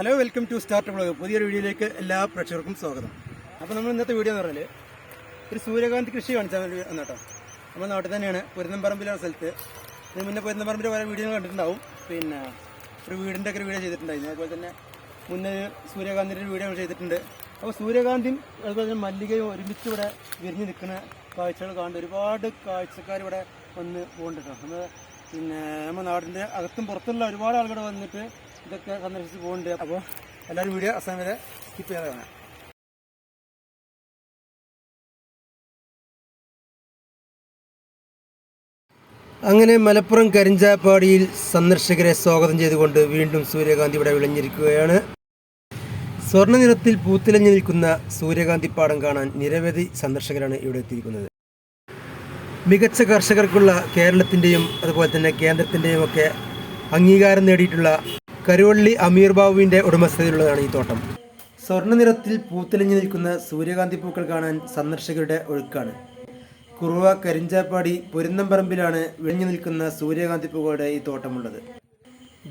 Hello welcome to start blog പുതിയൊരു വീഡിയോയിലേക്ക് എല്ലാ പ്രേക്ഷകർക്കും സ്വാഗതം. അപ്പോൾ നമ്മൾ ഇന്നത്തെ വീഡിയോ എന്ന് പറഞ്ഞാൽ ഒരു സൂര്യകാന്തി കൃഷി കാണിച്ചാൽ വേണ്ടി നമ്മൾ നാട്ടിൽ തന്നെയാണ് പുരുന്നമ്പറമ്പിലെ സ്ഥലത്ത്. ഇതിന് മുന്നേ പുരുന്നമ്പറമ്പിൽ പല വീഡിയോ കണ്ടിട്ടുണ്ടാവും. പിന്നെ ഒരു വീടിന്റെ ഒക്കെ വീഡിയോ ചെയ്തിട്ടുണ്ടായിരുന്നു. അതുപോലെ തന്നെ മുന്നേ സൂര്യകാന്തിന്റെ വീഡിയോ ചെയ്തിട്ടുണ്ട്. അപ്പോൾ സൂര്യകാന്തിയും അതുപോലെ തന്നെ മല്ലികയും ഒരുമിച്ച് ഇവിടെ വിരിഞ്ഞ് നിൽക്കുന്ന കാഴ്ചകൾ കാണുന്ന ഒരുപാട് കാഴ്ചക്കാർ ഇവിടെ വന്ന് പോകുന്നുണ്ട് നമ്മൾ പിന്നെ നമ്മുടെ നാടിന്റെ അകത്തും പുറത്തുള്ള ഒരുപാട് ആളുകൾ വന്നിട്ട് ഇതൊക്കെ സന്ദർശിച്ച് പോകുന്നുണ്ട് അപ്പോൾ എല്ലാവരും വീഡിയോ അസാം വരെ സ്കിപ്പ് ചെയ്യാതെ കാണാം. അങ്ങനെ മലപ്പുറം കരിഞ്ചാപ്പാടിയിൽ സന്ദർശകരെ സ്വാഗതം ചെയ്തുകൊണ്ട് വീണ്ടും സൂര്യകാന്തി ഇവിടെ വിളഞ്ഞിരിക്കുകയാണ്. സ്വർണ നിറത്തിൽ പൂത്തിലഞ്ഞു നിൽക്കുന്ന സൂര്യകാന്തി പാടം കാണാൻ നിരവധി സന്ദർശകരാണ് ഇവിടെ എത്തിയിരിക്കുന്നത്. മികച്ച കർഷകർക്കുള്ള കേരളത്തിന്റെയും അതുപോലെ തന്നെ കേന്ദ്രത്തിന്റെയും ഒക്കെ അംഗീകാരം നേടിയിട്ടുള്ള കരുവള്ളി അമീർ ബാബുവിന്റെ ഉടമസ്ഥതയിലുള്ളതാണ് ഈ തോട്ടം. സ്വർണ നിറത്തിൽ പൂത്തലിഞ്ഞു നിൽക്കുന്ന സൂര്യകാന്തി പൂക്കൾ കാണാൻ സന്ദർശകരുടെ ഒഴുക്കാണ്. കുറുവ കരിഞ്ചാപ്പാടി പൊരുന്നമ്പറമ്പിലാണ് വിഴിഞ്ഞു നിൽക്കുന്ന സൂര്യകാന്തി പൂക്കളുടെ ഈ തോട്ടമുള്ളത്.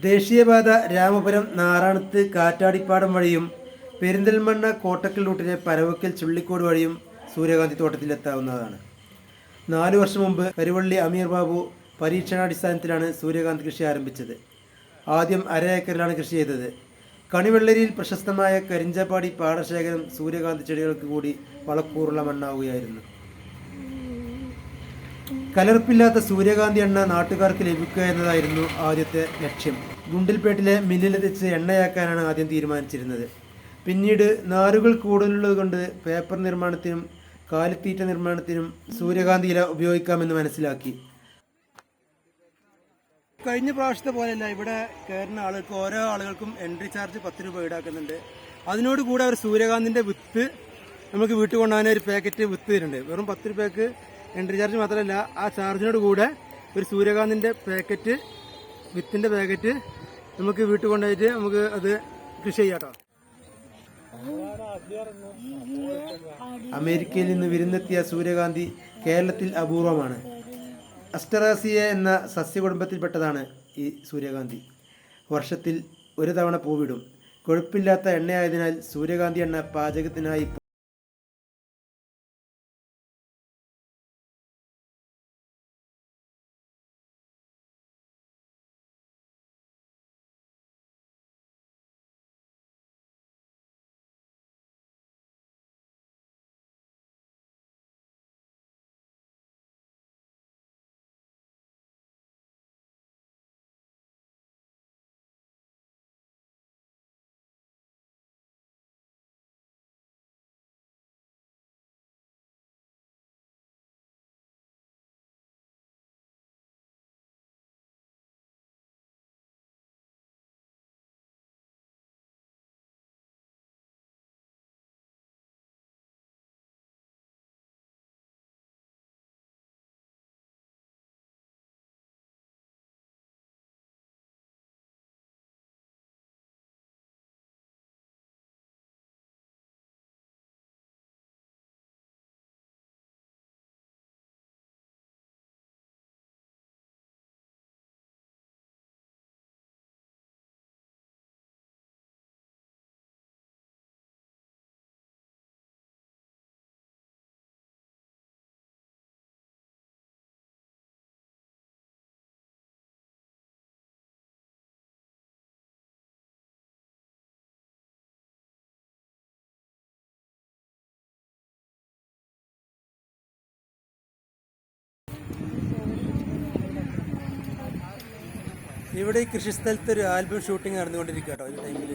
ദേശീയപാത രാമപുരം നാറാണത്ത് കാറ്റാടിപ്പാടം വഴിയും പെരിന്തൽമണ്ണ കോട്ടക്കൽ റൂട്ടിലെ പരവക്കൽ ചുള്ളിക്കോട് വഴിയും സൂര്യകാന്തി തോട്ടത്തിലെത്താവുന്നതാണ്. നാലു വർഷം മുമ്പ് കരുവള്ളി അമീർ ബാബു പരീക്ഷണാടിസ്ഥാനത്തിലാണ് സൂര്യകാന്തി കൃഷി ആരംഭിച്ചത്. ആദ്യം അര ഏക്കറിലാണ് കൃഷി ചെയ്തത്. കണിവെള്ളരിയിൽ പ്രശസ്തമായ കരിഞ്ചപ്പാടി പാടശേഖരം സൂര്യകാന്തി ചെടികൾക്ക് കൂടി വളക്കൂറുള്ള മണ്ണാവുകയായിരുന്നു. കലർപ്പില്ലാത്ത സൂര്യകാന്തി എണ്ണ നാട്ടുകാർക്ക് ലഭിക്കുക എന്നതായിരുന്നു ആദ്യത്തെ ലക്ഷ്യം. ഗുണ്ടിൽപേട്ടിലെ മില്ലിലെത്തിച്ച് എണ്ണയാക്കാനാണ് ആദ്യം തീരുമാനിച്ചിരുന്നത്. പിന്നീട് നാരുകൾ കൂടുതലുള്ളത് കൊണ്ട് പേപ്പർ നിർമ്മാണത്തിനും കാലിത്തീറ്റ നിർമ്മാണത്തിനും സൂര്യകാന്തി ഇല ഉപയോഗിക്കാമെന്ന് മനസ്സിലാക്കി. കഴിഞ്ഞ പ്രാവശ്യത്തെ പോലെയല്ല ഇവിടെ കയറുന്ന ആളുകൾക്ക് ഓരോ ആളുകൾക്കും എൻട്രി ചാർജ് പത്ത് രൂപ ഈടാക്കുന്നുണ്ട്. അതിനോട് കൂടെ അവർ സൂര്യകാന്തിന്റെ വിത്ത് നമുക്ക് വീട്ടിൽ കൊണ്ടുപോകാൻ ഒരു പാക്കറ്റ് വിത്ത് തരുന്നുണ്ട്. വെറും പത്ത് രൂപയ്ക്ക് എൻട്രി ചാർജ് മാത്രമല്ല ആ ചാർജിനോട് കൂടെ ഒരു സൂര്യകാന്തിന്റെ പാക്കറ്റ് വിത്തിന്റെ പാക്കറ്റ് നമുക്ക് വീട്ടിൽ കൊണ്ടുപോയിട്ട് നമുക്ക് അത് കൃഷി ചെയ്യാം അമേരിക്കയിൽ നിന്ന് വിരുന്നെത്തിയ സൂര്യകാന്തി കേരളത്തിൽ അപൂർവമാണ്. അസ്റ്ററാസിയ എന്ന സസ്യകുടുംബത്തിൽപ്പെട്ടതാണ് ഈ സൂര്യകാന്തി. വർഷത്തിൽ ഒരു തവണ പൂവിടും. കൊഴുപ്പില്ലാത്ത എണ്ണയായതിനാൽ സൂര്യകാന്തി എണ്ണ പാചകത്തിനായി ഇവിടെ ഈ കൃഷിസ്ഥലത്ത് ഒരു ആൽബം ഷൂട്ടിംഗ് നടന്നുകൊണ്ടിരിക്കുക കേട്ടോ ഈ ടൈമിൽ